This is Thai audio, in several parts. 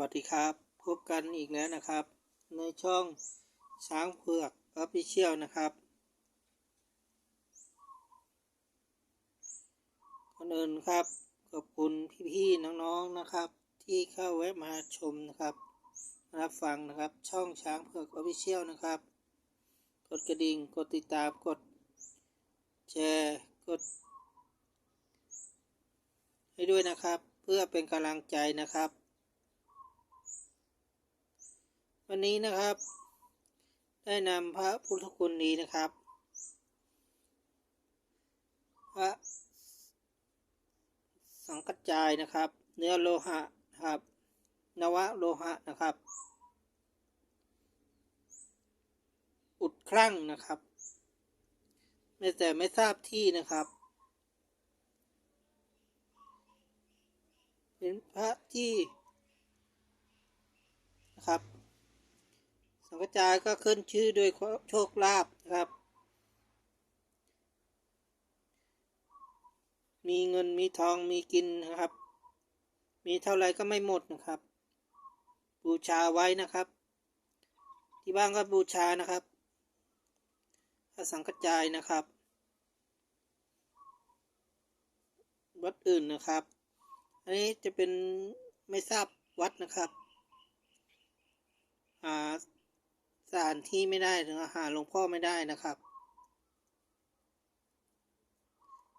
วัสดีครับ พบกันอีกแล้วนะครับ ในช่องช้างเผือกออฟฟิเชียลนะครับก่อนอื่นครับขอบคุณพี่ๆน้องๆนะครับ ที่เข้าแวะมาชมนะครับรับฟังนะครับช่องช้างเผือกออฟฟิเชียลนะครับ กดกระดิ่งกดติดตามกดแชร์กด ให้ด้วยนะครับ เพื่อเป็นกำลังใจนะครับ วันนี้นะครับ ได้นำพระพุทธคุณนี้นะครับ พระสังกัจจายนะครับ เนื้อโลหะนะครับ นวะโลหะนะครับ อุดครั่งนะครับไม่แต่ไม่ทราบที่นะครับเป็นพระที่นะครับ สังกจายก็ขึ้นชื่อด้วยโชคลาภนะครับ มีเงินมีทองมีกินนะครับ มีเท่าไรก็ไม่หมดนะครับ บูชาไว้นะครับ ที่บ้านก็บูชานะครับพระสังกจายนะครับวัดอื่นนะครับ อันนี้จะเป็นไม่ทราบวัดนะครับหาสถานที่ไม่ได้หรือหาหลวงพ่อไม่ได้นะครับ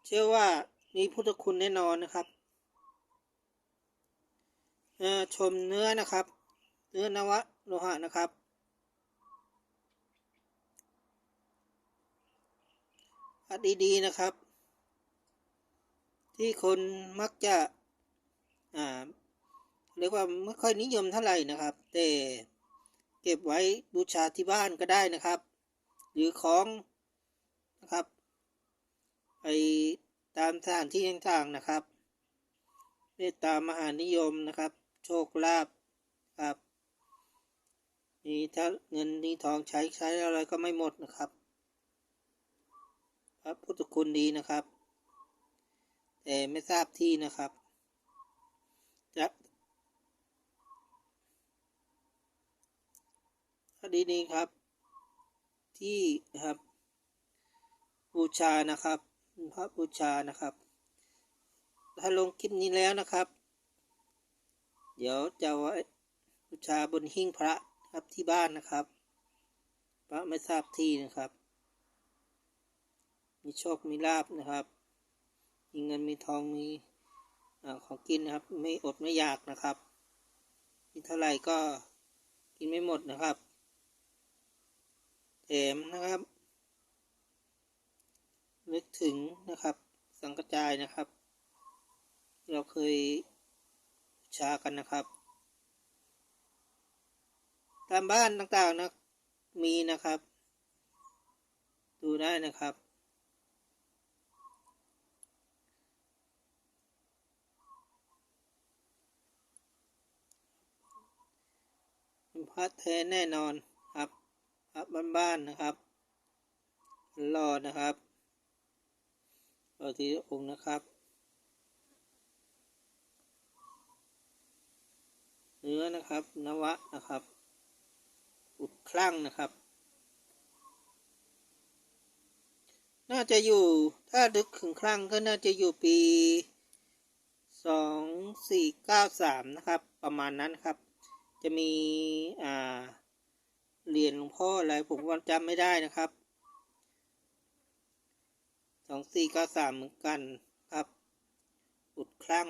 เชื่อว่ามีพุทธคุณแน่นอนนะครับชมเนื้อนะครับ เนื้อนวะโลหะนะครับ อัดดีๆนะครับ ที่คนมักจะอ่าเรียกว่าไม่ค่อยนิยมเท่าไหร่นะครับ แต่ เก็บไว้บูชาที่บ้านก็ได้นะครับ หรือของนะครับไปตามสถานที่ต่างๆนะครับ เมตตามหานิยมนะครับ โชคลาภครับมีถ้าเงินมีทองใช้ใช้อะไรก็ไม่หมดนะครับ พระพุทธคุณดีนะครับ แต่ไม่ทราบที่นะครับจะค ดีนี้ครับ ที่นะครับบูชานะครับพระบูชานะครับ ถ้าลงคลิปนี้แล้วนะครับ เดี๋ยวจะไว้บูชาบนหิ้งพระครับที่บ้านนะครับ พระไม่ทราบที่นะครับ มีโชคมีลาบนะครับมีเงินมีทองมีอของกินนะครับ ไม่อดไม่อยากนะครับมีเท่าไหร่ก็กินไม่หมดนะครับ มนะครับ นึกถึงนะครับ สังกจายนะครับ เราเคยชากันนะครับ ตามบ้านต่างๆนะมีนะครับ ดูได้นะครับพระแท้แน่นอน ครับบ้านๆนะครับรอนะครับรอทีองค์นะครับ เนื้อนะครับ นวะนะครับ อุดคลั่งนะครับ น่าจะอยู่ถ้าดึกถึงครั้งก็น่าจะอยู่ปีสองสี่เก้าสามนะครับ ประมาณนั้นครับ จะมีอ่า เหรียญหลวงพ่ออะไรผมก็จำไม่ได้นะครับสองสี่เก้าสามเหมือนกันครับอุดคลั่ง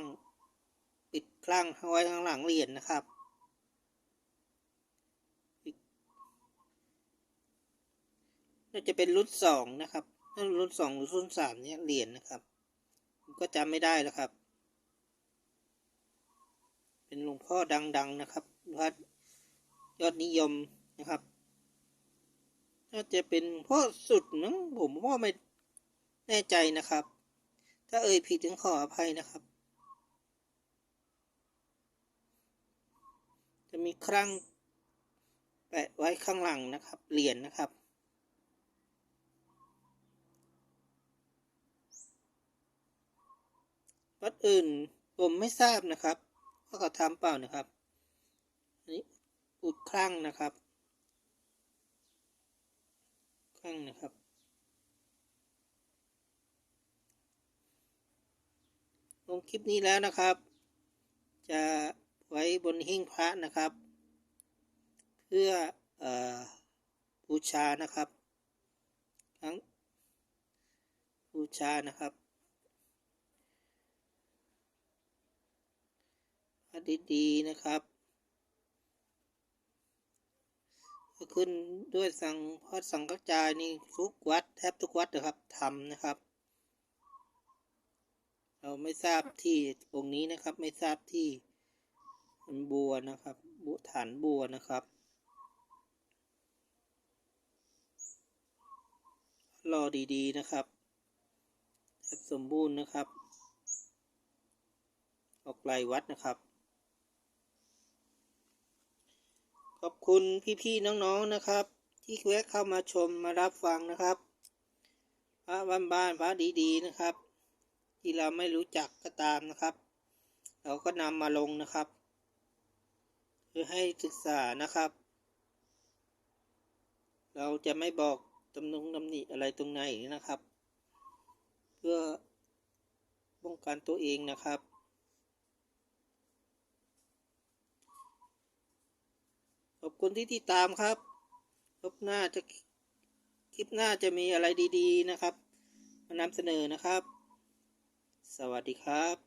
ปิดคลั่งเอาไว้ข้างหลังเหรียญนะครับน่าจะเป็นรุ่นสองนะครับถ้ารุ่นสองหรือรุ่นสามเนี่ยเหรียญนะครับผมก็จำไม่ได้แล้วครับ เป็นหลวงพ่อดัง ๆนะครับวัดยอดนิยม นะครับน่าจะเป็นพ่อสุดมั้งผมพ่อไม่แน่ใจนะครับ ถ้าเอ่ยผิดถึงขออภัยนะครับ จะมีครั้งแปะไว้ข้างหลังนะครับเหรียญนนะครับวัดอื่นผมไม่ทราบนะครับว่าเขาทำเปล่านะครับอันนี้อุดคลั่งนะครับ คลั่งนะครับ ลงคลิปนี้แล้วนะครับ จะไว้บนหิ้งพระนะครับ เพื่ออบูชานะครับทั้งบูชานะครับพรดีๆนะครับก็ ขึ้นด้วยสังพระสังฆจายนี่ทุกวัดแทบทุกวัดนะครับทำนะครับ เราไม่ทราบที่องค์นี้นะครับ ไม่ทราบที่บัวนะครับบุฐานบัวนะครับรอดีๆนะครับแทบสมบูรณ์นะครับ ออกไกลวัดนะครับ ข อบคุณพี่ๆน้องๆนะครับ ที่แวะเข้ามาชมมารับฟังนะครับพระบ้านๆพระดีๆนะครับ ที่เราไม่รู้จักก็ตามนะครับ เราก็นำมาลงนะครับเพื่อให้ศึกษานะครับ เราจะไม่บอกตำนงตำหนิอะไรตรงไหนนะครับ เพื่อป้องกันตัวเองนะครับ อบคุณที่ติดตามครับคลิปหน้าจะคลิปหน้าจะมีอะไรดี ๆ นะครับมานำเสนอนะครับ สวัสดีครับ